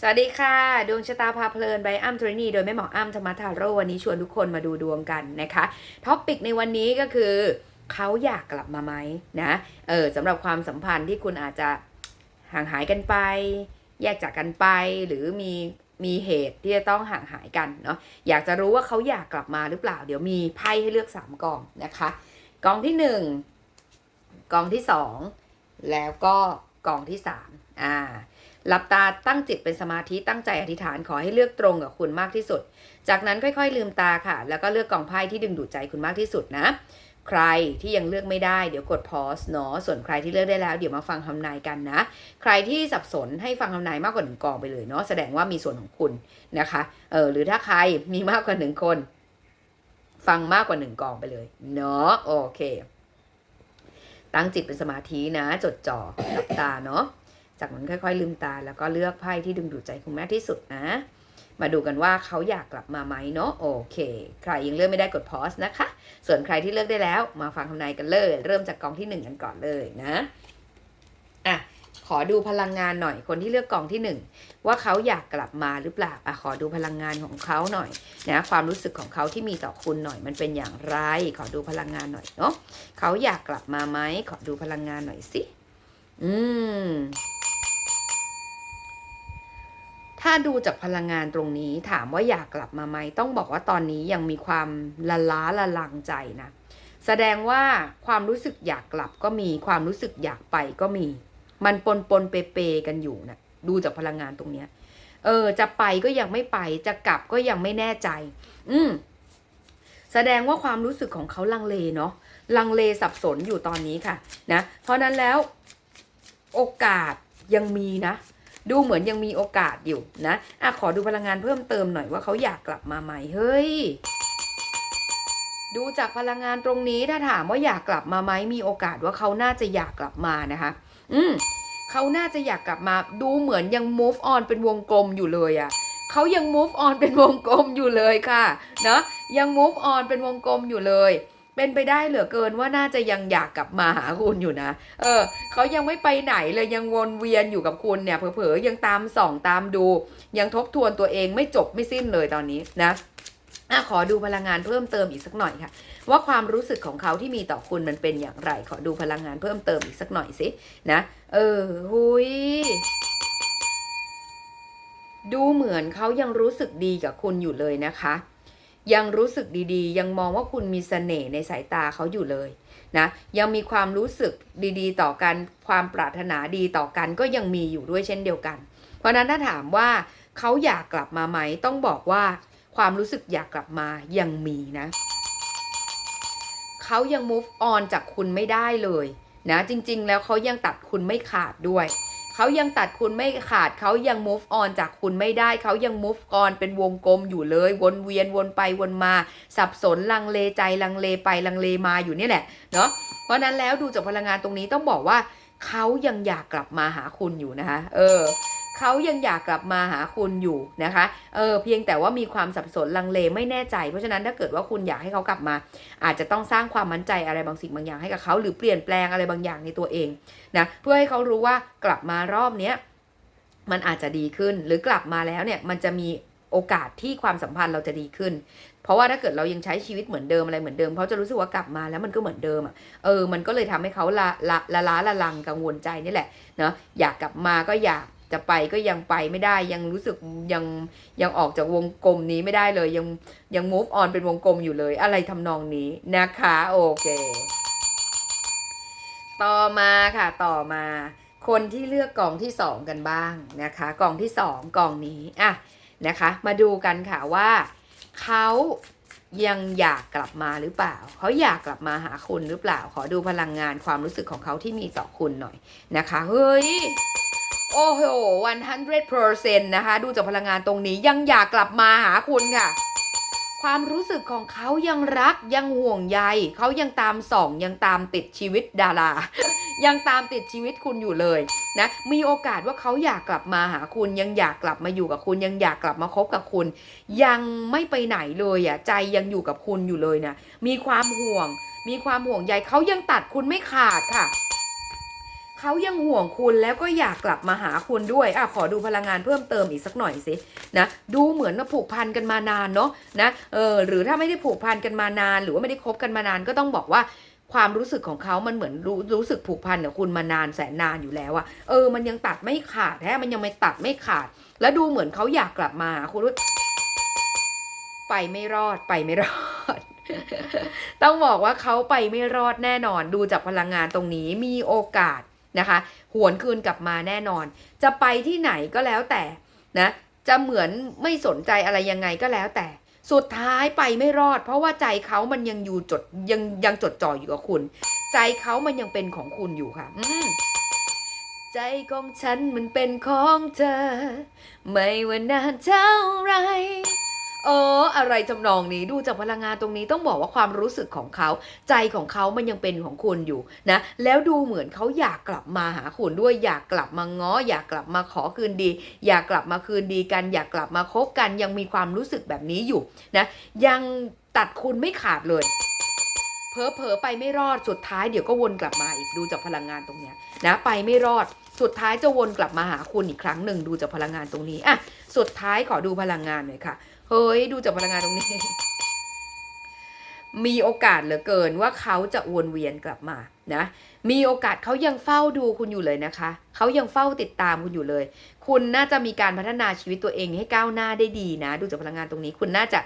สวัสดีค่ะ ดวงชะตาพาเพลินใบอ้ำทรนีโดยแม่หมออ้ำธรรมทาโรวันนี้ชวนทุกคนมาดูดวงกันนะคะท็อปิกในวันนี้ก็คือ เขาอยากกลับมาไหมนะเออสำหรับความสัมพันธ์ที่คุณอาจจะห่างหายกันไป แยกจากกันไปหรือมีมีเหตุที่จะต้องห่างหายกันเนาะอยากจะรู้ว่าเขาอยากกลับมาหรือเปล่า เดี๋ยวมีไพ่ให้เลือกสามกองนะคะกองที่หนึ่งกองที่สองแล้วก็กองที่สามอ่า หลับตาตั้งจิตเป็นสมาธิตั้งใจอธิษฐานขอให้เลือกตรงกับคุณมากที่สุด จากนั้นค่อยๆลืมตาค่ะ แล้วก็เลือกกองไพ่ที่ดึงดูดใจคุณมากที่สุดนะ ใครที่ยังเลือกไม่ได้เดี๋ยวกดพอสเนาะส่วนใครที่เลือกได้แล้ว เดี๋ยวมาฟังคำนายกันนะ ใครที่สับสนให้ฟังคำนายมากกว่าหนึ่งกองไปเลยเนาะแสดงว่ามีส่วนของคุณนะคะเออหรือถ้าใครมีมากกว่าหนึ่งคน ฟังมากกว่าหนึ่งกองไปเลยเนาะโอเค ตั้งจิตเป็นสมาธินะ จดจ่อหลับตาเนาะ จากนั้นค่อยๆ ลืมตาแล้วก็เลือกไพ่ที่ดึงดูดใจคุณแมากที่สุดนะ มาดูกันว่าเขาอยากกลับมาไหมเนาะโอเค ใครยังเลือกไม่ได้กดพอสนะคะ ส่วนใครที่เลือกได้แล้วมาฟังคำนายกันเลย เริ่มจากกองที่หนึ่งกันก่อนเลยนะอะขอดูพลังงานหน่อยคนที่เลือกกองที่หนึ่งว่าเขาอยากกลับมาหรือเปล่าอะขอดูพลังงานของเขาหน่อยนะความรู้สึกของเขาที่มีต่อคุณหน่อยมันเป็นอย่างไร ขอดูพลังงานหน่อยเนาะเขาอยากกลับมาไหมขอดูพลังงานหน่อยสิอืม ถ้าดูจากพลังงานตรงนี้ถามว่าอยากกลับมาไหมต้องบอกว่าตอนนี้ยังมีความละล้าละลังใจนะแสดงว่าความรู้สึกอยากกลับก็มีความรู้สึกอยากไปก็มี มันปนปนเปเปๆกันอยู่นะดูจากพลังงานตรงเนี้ย เออ จะไปก็ยังไม่ไปจะกลับก็ยังไม่แน่ใจ อืมแสดงว่าความรู้สึกของเขาลังเลเนาะลังเลสับสนอยู่ตอนนี้ค่ะ นะเพราะนั้นแล้วโอกาสยังมีนะ ดูเหมือนยังมีโอกาสอยู่นะอะขอดูพลังงานเพิ่มเติมหน่อยว่าเขาอยากกลับมาไหมเฮ้ยดูจากพลังงานตรงนี้ถ้าถามว่าอยากกลับมาไหมมีโอกาสว่าเขาน่าจะอยากกลับมานะคะ อืมเขาน่าจะอยากกลับมาดูเหมือนยัง move on เป็นวงกลมอยู่เลยอะเขายัง move on เป็นวงกลมอยู่เลยค่ะเนาะยัง move on เป็นวงกลมอยู่เลย เป็นไปได้เหลือเกินว่าน่าจะยังอยากกลับมาหาคุณอยู่นะ เออเขายังไม่ไปไหนเลยยังวนเวียนอยู่กับคุณเนี่ยเผลอๆยังตามส่องตามดู ยังทบทวนตัวเองไม่จบไม่สิ้นเลยตอนนี้นะอขอดูพลังงานเพิ่มเติมอีกสักหน่อยค่ะ ว่าความรู้สึกของเขาที่มีต่อคุณมันเป็นอย่างไร ขอดูพลังงานเพิ่มเติมอีกสักหน่อยสินะ เออหุยดูเหมือนเขายังรู้สึกดีกับคุณอยู่เลยนะคะ ยังรู้สึกดีๆ ยังมองว่าคุณมีเสน่ห์ในสายตาเขาอยู่เลยนะยังมีความรู้สึกดีๆ ต่อกันความปรารถนาดีต่อกันก็ยังมีอยู่ด้วยเช่นเดียวกัน เพราะนั้นถ้าถามว่าเขาอยากกลับมาไหมต้องบอกว่าความรู้สึกอยากกลับมายังมีนะเขายัง move on จากคุณไม่ได้เลยนะจริงๆ แล้วเขายังตัดคุณไม่ขาดด้วย เขายังตัดคุณไม่ขาดเขายัง move on จากคุณไม่ได้ เขายัง move on เป็นวงกลมอยู่เลย วนเวียนวนไปวนมา สับสนลังเลใจลังเลไปลังเลมาอยู่นี่แหละเนาะเพราะนั้นแล้วดูจากพลังงานตรงนี้ต้องบอกว่าเขายังอยากกลับมาหาคุณอยู่นะคะ เออ เขายังอยากกลับมาหาคุณอยู่นะคะเออเพียงแต่ว่ามีความสับสนลังเลไม่แน่ใจ เพราะฉะนั้นถ้าเกิดว่าคุณอยากให้เขากลับมา อาจจะต้องสร้างความมั่นใจอะไรบางสิ่งบางอย่างให้กับเขาหรือเปลี่ยนแปลงอะไรบางอย่างในตัวเองนะเพื่อให้เขารู้ว่ากลับมารอบเนี้ยมันอาจจะดีขึ้นหรือกลับมาแล้วเนี่ยมันจะมีโอกาสที่ความสัมพันธ์เราจะดีขึ้น เพราะว่าถ้าเกิดเรายังใช้ชีวิตเหมือนเดิมอะไรเหมือนเดิมเขาจะรู้สึกว่ากลับมาแล้วมันก็เหมือนเดิมอะ เออ มันก็เลยทำให้เขาละละละล้าละลังกังวลใจนี่แหละ เนาะอยากกลับมาก็อยาก จะไปก็ยังไปไม่ได้ยังรู้สึกยังยังออกจากวงกลมนี้ไม่ได้เลยยังยัง move on เป็นวงกลมอยู่เลย อะไรทำนองนี้นะคะ โอเค ต่อมาค่ะต่อมา คนที่เลือกกล่องที่สองกันบ้างนะคะ กล่องที่สองกล่องนี้อะนะคะ มาดูกันค่ะว่าเขายังอยากกลับมาหรือเปล่า เขาอยากกลับมาหาคุณหรือเปล่า ขอดูพลังงานความรู้สึกของเขาที่มีต่อคุณหน่อยนะคะ เฮ้ย โอ้โห 100%นะคะ ดูจากพลังงานตรงนี้ยังอยากกลับมาหาคุณค่ะ ความรู้สึกของเขายังรักยังห่วงใยเขายังตามส่องยังตามติดชีวิตดารา ยังตามติดชีวิตคุณอยู่เลยนะ มีโอกาสว่าเขาอยากกลับมาหาคุณยังอยากกลับมาอยู่กับคุณ ยังอยากกลับมาคบกับคุณ ยังไม่ไปไหนเลยอะใจยังอยู่กับคุณอยู่เลยนะมีความห่วง มีความห่วงใยเขายังตัดคุณไม่ขาดค่ะ เขายังห่วงคุณแล้วก็อยากกลับมาหาคุณด้วยอะขอดูพลังงานเพิ่มเติมอีกสักหน่อยสินะดูเหมือนว่าผูกพันกันมานานเนาะนะเออหรือถ้าไม่ได้ผูกพันกันมานาน หรือว่าไม่ได้คบกันมานานก็ต้องบอกว่าความรู้สึกของเขามันเหมือนรู้รู้สึกผูกพันกับคุณมานานแสนนานอยู่แล้วอะเออ มันยังตัดไม่ขาดแท้มันยังไม่ตัดไม่ขาด แล้วดูเหมือนเขาอยากกลับมาหาคุณไปไม่รอดไปไม่รอด ต้องบอกว่าเขาไปไม่รอดแน่นอน ดูจากพลังงานตรงนี้มีโอกาส นะคะ หวนคืนกลับมาแน่นอน จะไปที่ไหนก็แล้วแต่นะจะเหมือนไม่สนใจอะไรยังไงก็แล้วแต่ สุดท้ายไปไม่รอด เพราะว่าใจเขามันยังอยู่จดยังยังจดจ่ออยู่กับคุณ ใจเขามันยังเป็นของคุณอยู่ค่ะ อืใจของฉันมันเป็นของเธอ ไม่ว่านานเท่าไร เออ อะไรจำนองนี้ดูจากพลังงานตรงนี้ต้องบอกว่าความรู้สึกของเขา ใจของเขามันยังเป็นของคุณอยู่นะแล้วดูเหมือนเขาอยากกลับมาหาคุณด้วยอยากกลับมาง้อ อยากกลับมาขอคืนดี อยากกลับมาคืนดีกัน อยากกลับมาคบกัน ยังมีความรู้สึกแบบนี้อยู่นะยังตัดคุณไม่ขาดเลยเพอเพอๆไปไม่รอดสุดท้ายเดี๋ยวก็วนกลับมาอีกดูจากพลังงานตรงเนี้ยนะไปไม่รอด สุดท้ายจะวนกลับมาหาคุณอีกครั้งหนึ่งดูจากพลังงานตรงนี้อะสุดท้ายขอดูพลังงานหน่อยค่ะ เฮ้ยดูจากพลังงานตรงนี้ มีโอกาสเหลือเกินว่าเขาจะวนเวียนกลับมานะ มีโอกาสเขายังเฝ้าดูคุณอยู่เลยนะคะ เขายังเฝ้าติดตามคุณอยู่เลย คุณน่าจะมีการพัฒนาชีวิตตัวเองให้ก้าวหน้าได้ดีนะ ดูจากพลังงานตรงนี้ คุณน่าจะ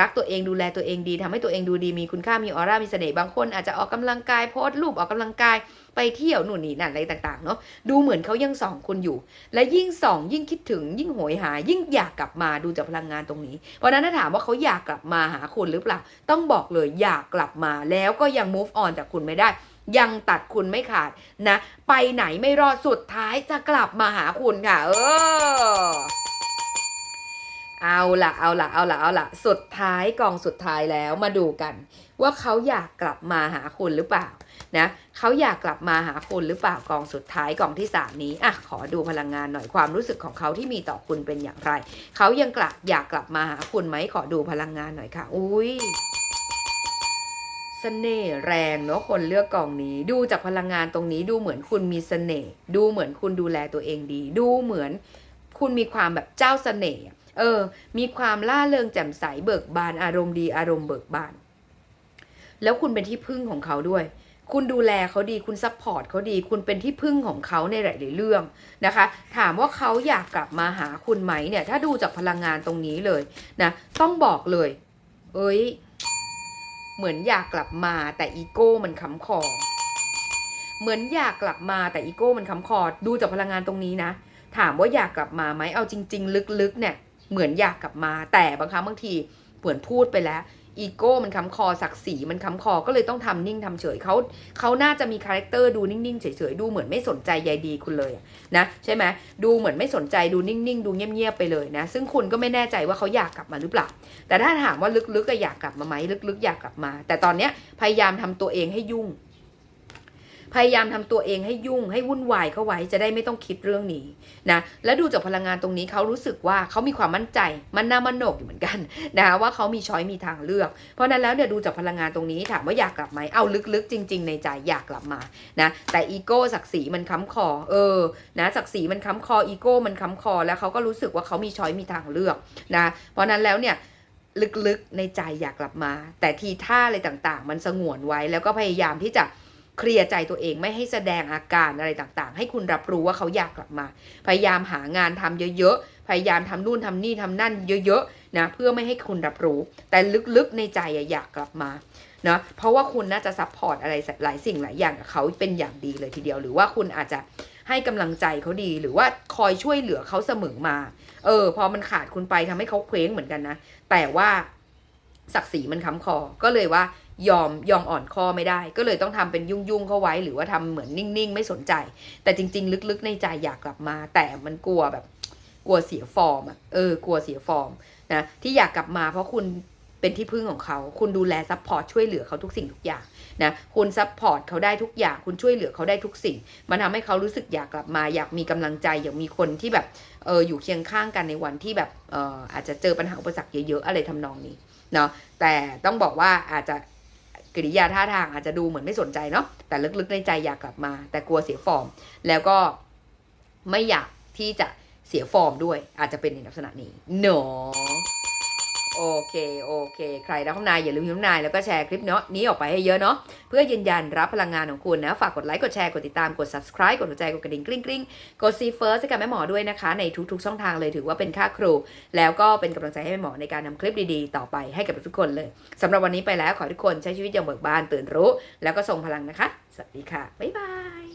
รักตัวเองดูแลตัวเองดีทำให้ตัวเองดูดีมีคุณค่ามีออร่ามีเสน่ห์บางคนอาจจะออกกำลังกายโพสต์รูปออกกำลังกายไปเที่ยวหนู่นนี่นั่นอะไรต่างๆเนาะดูเหมือนเขายังส่องคุณอยู่ และยิ่งส่อง ยิ่งคิดถึงยิ่งโหยหา ยิ่งอยากกลับมาดูจากพลังงานตรงนี้ เพราะฉะนั้นถ้าถามว่าเขาอยากกลับมาหาคุณหรือเปล่า ต้องบอกเลยอยากกลับมาแล้วก็ยัง move on จากคุณไม่ได้ ยังตัดคุณไม่ขาดนะ ไปไหนไม่รอดสุดดท้ายจะกลับมาหาคุณค่ะ เออ เอาละเอาละเอาละเอาละสุดท้ายกองสุดท้ายแล้วมาดูกัน ว่าเขาอยากกลับมาหาคุณหรือเปล่านะเขาอยากกลับมาหาคุณหรือเปล่ากองสุดท้ายกองที่สามนี้อะขอดูพลังงานหน่อยความรู้สึกของเขาที่มีต่อคุณเป็นอย่างไรเขายังกลับอยากกลับมาหาคุณไหมขอดูพลังงานหน่อยค่ะ อุ้ย เสน่ห์แรงเนาะคนเลือกกองนี้ ดูจากพลังงานตรงนี้ดูเหมือนคุณมีเสน่ห์ดูเหมือนคุณดูแลตัวเองดี ดูเหมือนคุณมีความแบบเจ้าเสน่ห์เออ มีความล่าเริงแจ่มใสเบิกบานอารมณ์ดีอารมณ์เบิกบาน แล้วคุณเป็นที่พึ่งของเขาด้วย คุณดูแลเขาดีคุณซัพพอร์ตเขาดี คุณเป็นที่พึ่งของเขาในหลายๆเรื่องนะคะ ถามว่าเขาอยากกลับมาหาคุณไหมเนี่ย ถ้าดูจากพลังงานตรงนี้เลยนะ ต้องบอกเลย เอ้ย เหมือนอยากกลับมาแต่อีโก้มันค้ำคอ เหมือนอยากกลับมาแต่อีโก้มันค้ำคอ ดูจากพลังงานตรงนี้นะ ถามว่าอยากกลับมาไหมเอาจริง ๆ ลึกๆเนี่ย เหมือนอยากกลับมาแต่บางครั้งบางทีเหมือนพูดไปแล้ว อีโก้มันค้ำคอศักดิ์ศรีมันค้ำคอก็เลยต้องทำนิ่งทำเฉยเขาเขาน่าจะมีคาแรคเตอร์ดูนิ่งๆเฉยๆดูเหมือนไม่สนใจใยดีคุณเลยนะใช่ไหมดูเหมือนไม่สนใจดูนิ่งๆ ดูเงียบๆไปเลยนะ ซึ่งคุณก็ไม่แน่ใจว่าเขาอยากกลับมาหรือเปล่า แต่ถ้าถามว่าลึกๆก็อยากกลับมาไหมลึกๆ อยากกลับมา แต่ตอนเนี้ยพยายามทำตัวเองให้ยุ่ง พยายามทำตัวเองให้ยุ่งให้วุ่นวายเข้าไว้จะได้ไม่ต้องคิดเรื่องนี้นะและดูจากพลังงานตรงนี้เขารู้สึกว่าเขามีความมั่นใจมันน่ามันโหนกอยู่เหมือนกันนะคะว่าเขามีช้อยมีทางเลือก เพราะนั้นแล้วเนี่ยดูจากพลังงานตรงนี้ถามว่าอยากกลับไหมเอาลึกๆ จริง ๆ ในใจอยากกลับมานะแต่อีโก้ศักดิ์ศรีมันค้ำคอเออนะศักดิ์ศรีมันค้ำคออีโก้มันค้ำคอ แล้วเขาก็รู้สึกว่าเขามีช้อยมีทางเลือกนะเพราะฉะนั้นแล้วเนี่ยลึกๆในใจอยากกลับมา แต่ทีท่าอะไรต่างๆ มันสงวนไว้แล้วก็พยายามที่จะ เคลียร์ใจตัวเองไม่ให้แสดงอาการอะไรต่างๆ ให้คุณรับรู้ว่าเขาอยากกลับมา พยายามหางานทำเยอะๆ พยายามทำนู่นทำนี่ทำนั่นเยอะๆนะเพื่อไม่ให้คุณรับรู้ แต่ลึกๆในใจอยากกลับมานะเพราะว่าคุณน่าจะซัพพอร์ตอะไรหลายสิ่งหลายอย่างกับเขาเป็นอย่างดีเลยทีเดียว หรือว่าคุณอาจจะให้กำลังใจเขาดีหรือว่าคอยช่วยเหลือเขาเสมอมา เออ พอมันขาดคุณไปทำให้เขาเคว้งเหมือนกันนะ แต่ว่าศักดิ์ศรีมันค้ำคอ ก็เลยว่า ยอมยอมอ่อนข้อไม่ได้ ก็เลยต้องทำเป็นยุ่งยุ่งๆเข้าไว้ หรือว่าทำเหมือนนิ่งๆ ไม่สนใจ แต่จริง ๆ ลึกๆ ในใจอยากกลับมา แต่มันกลัวแบบ กลัวเสียฟอร์มอะเออกลัวเสียฟอร์มนะที่อยากกลับมาเพราะคุณเป็นที่พึ่งของเขา คุณดูแลซัพพอร์ตช่วยเหลือเขาทุกสิ่งทุกอย่างนะคุณซัพพอร์ตเขาได้ทุกอย่าง คุณช่วยเหลือเขาได้ทุกสิ่ง มันทำให้เขารู้สึกอยากกลับมา อยากมีกำลังใจ อยากมีคนที่แบบเอออยู่เคียงข้างกันในวันที่แบบเอออาจจะเจอปัญหาอุปสรรคเยอะๆอะไรทำนองนี้เนาะแต่ต้องบอกว่าอาจจะ กิริยาท่าทางอาจจะดูเหมือนไม่สนใจเนาะแต่ลึกๆในใจอยากกลับมา แต่กลัวเสียฟอร์ม แล้วก็ไม่อยากที่จะเสียฟอร์มด้วยอาจจะเป็นในลักษณะนี้เนาะ โอเค โอเค ใครรักน้ำนายอย่าลืมพิมพ์น้ำนายแล้วก็แชร์คลิปเนาะนี้ออกไปให้เยอะเนาะเพื่อยืนยันรับพลังงานของคุณนะ ฝากกดไลค์ กดแชร์ กดติดตาม กด subscribe กดหัวใจ กดกระดิ่งกริ๊งกริ๊งกด see first ให้กับแม่หมอด้วยนะคะ ในทุกๆช่องทางเลยถือว่าเป็นค่าครู แล้วก็เป็นกำลังใจให้แม่หมอในการนำคลิปดีๆ ต่อไปให้กับทุกคนเลยสำหรับวันนี้ไปแล้วขอทุกคนใช้ชีวิตอย่างเบิกบานตื่นรู้ แล้วก็ทรงพลังนะคะสวัสดีค่ะบ๊ายบาย